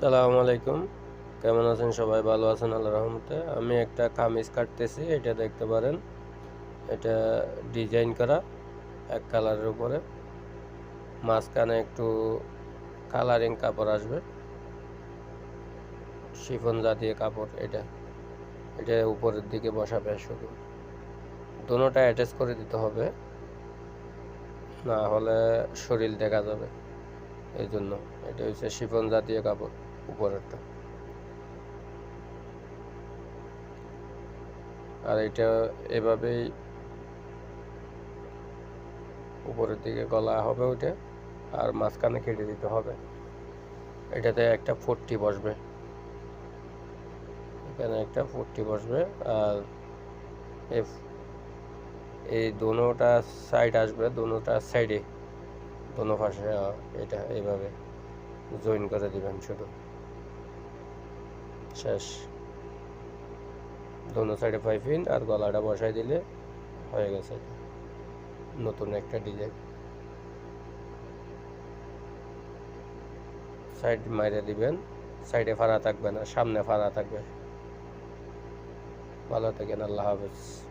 সালামু আলাইকুম। কেমন আছেন সবাই? ভালো আছেন আল্লাহ রহমতে। আমি একটা কামিজ কাটতেছি, এটা দেখতে পারেন। এটা ডিজাইন করা, এক কালারের উপরে। মাঝখানে একটু কালারিং কাপড় আসবে। শিফন জাতীয় কাপড় এটা। এটা উপরের দিকে বসাবে শুধু। দুটোটা অ্যাটাচ করে দিতে হবে। না হলে শরীর দেখা যাবে। এই জন্য এটা হচ্ছে শিফন জাতীয় কাপড়। উপরেরটা আর এটা এভাবেই উপরের দিকে গলা হবে ওইটা, আর মাঝখানে কেটে দিতে হবে। এটাতে একটা ফুটটি বসবে। এখানে একটা ফুটটি বসবে, আর এই দোনোটা সাইড আসবে, দোনোটা সাইডে দোনো পাশে এটা এইভাবে জয়েন করে দিবেন শুধু। শেষ। দোনো সাইডে ফাইভ ইন আর গলাটা বসাই দিলে হয়ে গেছে। নতুন একটা ডিজাইন সাইড মাইরে দিবেন সাইডে ফাড়া থাকবে না, সামনে ফাড়া থাকবে। ভালো থাকেন, আল্লাহ হাফেজ।